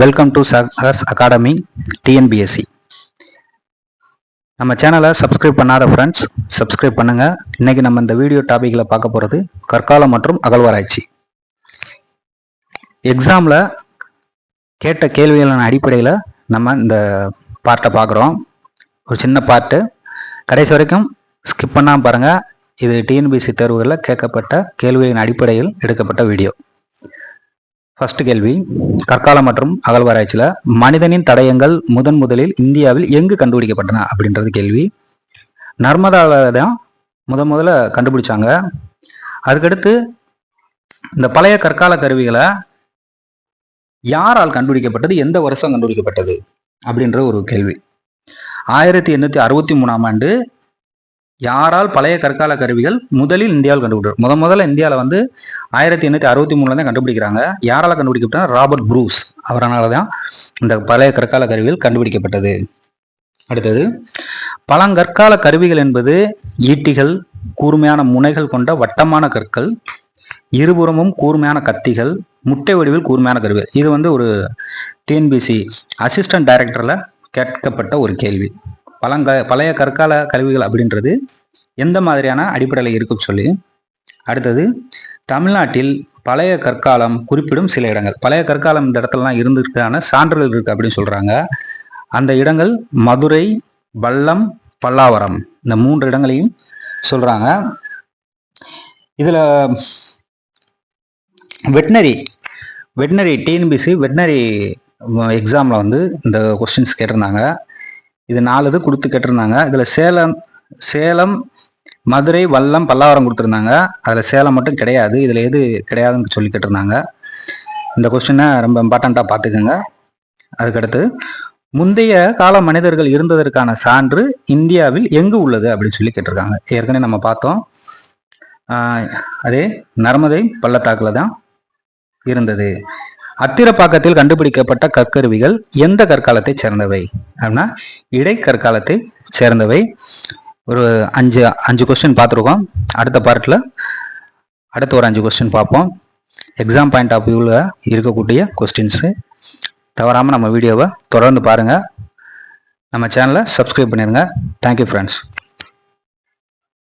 Welcome to சகஸ் academy TNPSC நம்ம சேனலை சப்ஸ்கிரைப் பண்ணாத ஃப்ரெண்ட்ஸ் சப்ஸ்கிரைப் பண்ணுங்க. இன்னைக்கு நம்ம இந்த வீடியோ டாபிக்ல பார்க்க போகிறது கற்காலம் மற்றும் அகழ்வாராய்ச்சி. எக்ஸாமில் கேட்ட கேள்விகளின் அடிப்படையில் நம்ம இந்த பார்ட்டை பார்க்குறோம். ஒரு சின்ன பார்ட்டு கடைசி வரைக்கும் ஸ்கிப் பண்ணாமல் பாருங்கள் இது டிஎன்பிசி தேர்வுகளில் கேட்கப்பட்ட கேள்வியின் அடிப்படையில் எடுக்கப்பட்ட வீடியோ ஃபர்ஸ்ட் கேள்வி. கற்காலம் மற்றும் அகழ்வாராய்ச்சியில் மனிதனின் தடயங்கள் முதன் முதலில் இந்தியாவில் எங்கு கண்டுபிடிக்கப்பட்டன அப்படின்றது கேள்வி. நர்மதாவில் தான் முதன் முதல்ல கண்டுபிடிச்சாங்க. அதுக்கடுத்து இந்த பழைய கற்கால கருவிகளை யாரால் கண்டுபிடிக்கப்பட்டது எந்த வருஷம் கண்டுபிடிக்கப்பட்டது அப்படின்ற ஒரு கேள்வி. ஆயிரத்தி எண்ணூற்றி அறுபத்தி மூணாம் ஆண்டு யாரால் பழைய கற்கால கருவிகள் முதலில் இந்தியாவில் கண்டுபிடிக்கிறார் முத முதல்ல இந்தியாவில் வந்து ஆயிரத்தி எண்ணூற்றி அறுபத்தி மூணுல தான் கண்டுபிடிக்கிறாங்க. யாரால் கண்டுபிடிக்கப்பட்டா ராபர்ட் ப்ரூஸ். அவரால் தான் இந்த பழைய கற்கால கருவிகள் கண்டுபிடிக்கப்பட்டது. அடுத்தது பழங்கற்கால கருவிகள் என்பது ஈட்டிகள் கூர்மையான முனைகள் கொண்ட வட்டமான கற்கள் இருபுறமும் கூர்மையான கத்திகள் முட்டை வடிவில் கூர்மையான கருவிகள். இது வந்து ஒரு டிஎன்பிசி அசிஸ்டன்ட் டைரக்டரில் கேட்கப்பட்ட ஒரு கேள்வி. பழங்க பழைய கற்கால கழிவுகள் அப்படின்றது எந்த மாதிரியான அடிப்படையில் இருக்குன்னு சொல்லி. அடுத்தது தமிழ்நாட்டில் பழைய கற்காலம் குறிப்பிடும் சில இடங்கள். பழைய கற்காலம் இந்த இடத்துலலாம் இருந்திருக்கான சான்றுகள் இருக்கு அப்படின்னு சொல்றாங்க. அந்த இடங்கள் மதுரை வல்லம் பல்லாவரம். இந்த மூன்று இடங்களையும் சொல்றாங்க. இதுல வெட்னரி வெட்னரி டிஎன்பிசி வெட்னரி எக்ஸாமில் வந்து இந்த கொஸ்டின்ஸ் கேட்டிருந்தாங்க. இது நாலு இது கொடுத்து கேட்டிருந்தாங்க. இதில் சேலம் சேலம் மதுரை வல்லம் பல்லாவரம் கொடுத்துருந்தாங்க. அதில் சேலம் மட்டும் கிடையாது. இதில் எது கிடையாதுன்னு சொல்லி கேட்டிருந்தாங்க. இந்த கொஸ்டினை ரொம்ப இம்பார்ட்டண்ட்டாக பார்த்துக்கோங்க. அதுக்கடுத்து முந்தைய கால மனிதர்கள் இருந்ததற்கான சான்று இந்தியாவில் எங்கு உள்ளது அப்படின்னு சொல்லி கேட்டிருக்காங்க. ஏற்கனவே நம்ம பார்த்தோம். அதே நர்மதை பள்ளத்தாக்கில் தான் இருந்தது. அத்திரப்பாக்கத்தில் கண்டுபிடிக்கப்பட்ட கற்கருவிகள் எந்த கற்காலத்தை சேர்ந்தவை? அப்படின்னா இடைக்கற்காலத்தை சேர்ந்தவை. ஒரு அஞ்சு அஞ்சு கொஸ்டின் பார்த்துருக்கோம். அடுத்த பார்ட்டில் அடுத்த ஒரு அஞ்சு கொஸ்டின் பார்ப்போம். எக்ஸாம் பாயிண்ட் ஆஃப் வியூவில் இருக்கக்கூடிய கொஸ்டின்ஸு தவறாமல் நம்ம வீடியோவை தொடர்ந்து பாருங்கள் நம்ம சேனலை சப்ஸ்கிரைப் பண்ணிடுங்க தேங்க்யூ ஃப்ரெண்ட்ஸ்